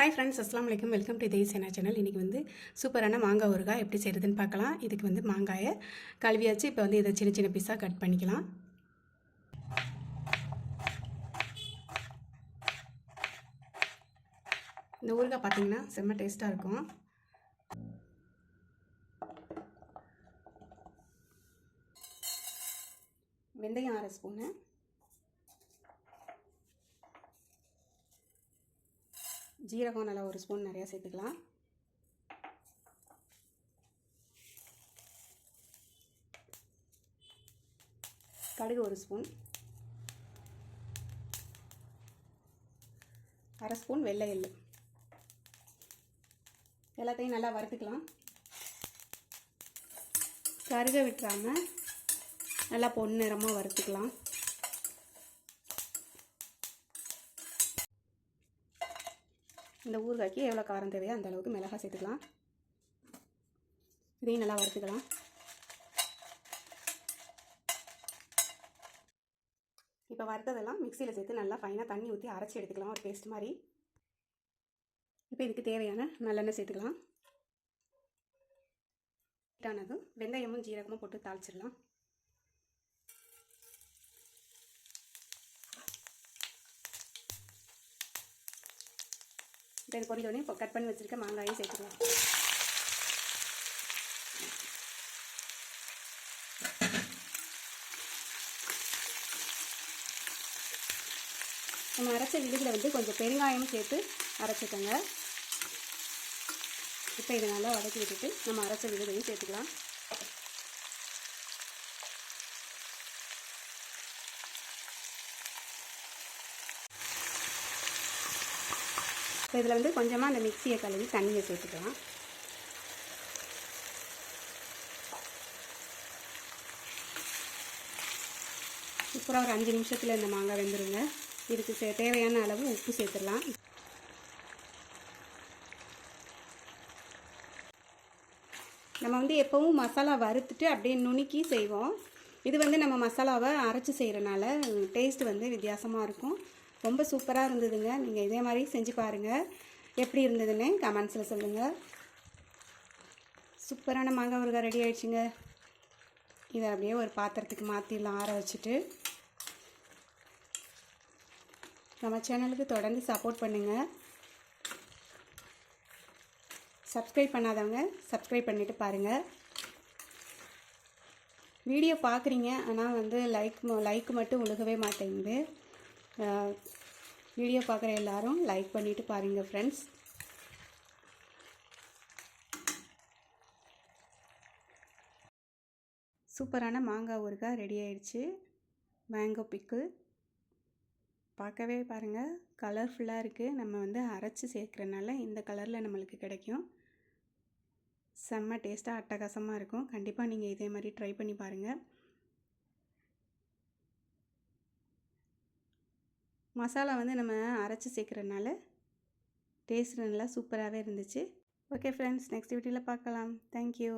Hi friends அஸ்லாம் வலைக்கம் welcome to இதே சேனா சேனல் இன்றைக்கி வந்து சூப்பரான மாங்காய் ஊறுகாய் எப்படி செய்கிறதுன்னு பார்க்கலாம். இதுக்கு வந்து மாங்காயை கழுவியாச்சு இப்போ வந்து இதை சின்ன சின்ன பீஸாக கட் பண்ணிக்கலாம். இந்த ஊறுகாய் பார்த்தீங்கன்னா செம்ம டேஸ்ட்டாக இருக்கும். வெந்தயம் அரை ஸ்பூனு. ஜீரகம் நல்லா ஒரு ஸ்பூன் நிறையா சேர்த்துக்கலாம். கடுகு ஒரு ஸ்பூன். அரை ஸ்பூன் வெள்ளை எள் எல்லாத்தையும் நல்லா வறுத்துக்கலாம். கருக விட்டுறாமல் நல்லா பொன்னிறமாக வறுத்துக்கலாம். இந்த ஊறுகாய்க்கு எவ்வளோ காரம் தேவையோ அந்த அளவுக்கு மிளகாய் சேர்த்துக்கலாம். இதையும் நல்லா வறுத்துக்கலாம். இப்போ வறுத்ததெல்லாம் மிக்சியில் சேர்த்து நல்லா ஃபைனாக தண்ணி ஊற்றி அரைச்சி எடுத்துக்கலாம். ஒரு பேஸ்ட் மாதிரி. இப்போ இதுக்கு தேவையான நல்லெண்ணெய் சேர்த்துக்கலாம். ஹீட்டானதும் வெந்தயமும் ஜீரகமும் போட்டு தாளிச்சிடலாம். இது பொரிஞ்சோடனே இப்போ கட் பண்ணி வச்சுருக்க மாங்காயும் சேர்த்துக்கலாம். நம்ம அரைச்ச விழுதில் வந்து கொஞ்சம் பெருங்காயம் சேர்த்து அரைச்சிக்கோங்க. இப்போ இதை நல்லா வதக்கி விட்டுட்டு நம்ம அரைச்ச விழுதையும் சேர்த்துக்கலாம். இப்போ இதில் வந்து கொஞ்சமாக அந்த மிக்சியை கழுவி தண்ணியை சேர்த்துக்கலாம். சூப்பராக ஒரு அஞ்சு நிமிஷத்தில் இந்த மாங்காய் வெந்துருங்க. இதுக்கு சே தேவையான அளவு உப்பு சேர்த்துடலாம். நம்ம வந்து எப்போவும் மசாலா வறுத்துட்டு அப்படியே நுணுக்கி செய்வோம். இது வந்து நம்ம மசாலாவை அரைச்சி செய்கிறனால டேஸ்ட் வந்து வித்தியாசமாக இருக்கும். ரொம்ப சூப்பராக இருந்ததுங்க. நீங்கள் இதே மாதிரி செஞ்சு பாருங்கள் எப்படி இருந்ததுன்னு கமெண்ட்ஸில் சொல்லுங்கள் சூப்பரான மாங்காய் ஊறுகாய் ரெடி ஆயிடுச்சுங்க. இதை அப்படியே ஒரு பாத்திரத்துக்கு மாற்றிடலாம் ஆற வச்சுட்டு. நம்ம சேனலுக்கு தொடர்ந்து சப்போர்ட் பண்ணுங்கள் சப்ஸ்கிரைப் பண்ணாதவங்க சப்ஸ்கிரைப் பண்ணிவிட்டு பாருங்கள் வீடியோ பார்க்குறீங்க ஆனால் வந்து லைக் லைக் மட்டும் ஒழுகவே மாட்டேங்குது. வீடியோ பார்க்குற எல்லாரும் லைக் பண்ணிவிட்டு பாருங்கள் ஃப்ரெண்ட்ஸ் சூப்பரான மாங்காய் ஊறுகாய் ரெடி ஆயிடுச்சு. மேங்கோ பிக்கிள் பார்க்கவே பாருங்கள் கலர்ஃபுல்லாக இருக்குது நம்ம வந்து அரைச்சி சேர்க்குறனால இந்த கலரில் நம்மளுக்கு கிடைக்கும். செம்ம டேஸ்ட்டாக அட்டகாசமாக இருக்கும். கண்டிப்பாக நீங்கள் இதே மாதிரி ட்ரை பண்ணி பாருங்கள் மசாலா வந்து நம்ம அரைச்சி சேர்க்குறதுனால டேஸ்ட் நல்லா சூப்பராகவே இருந்துச்சு. ஓகே ஃப்ரெண்ட்ஸ் நெக்ஸ்ட் வீடியோவில் பார்க்கலாம். தேங்க்யூ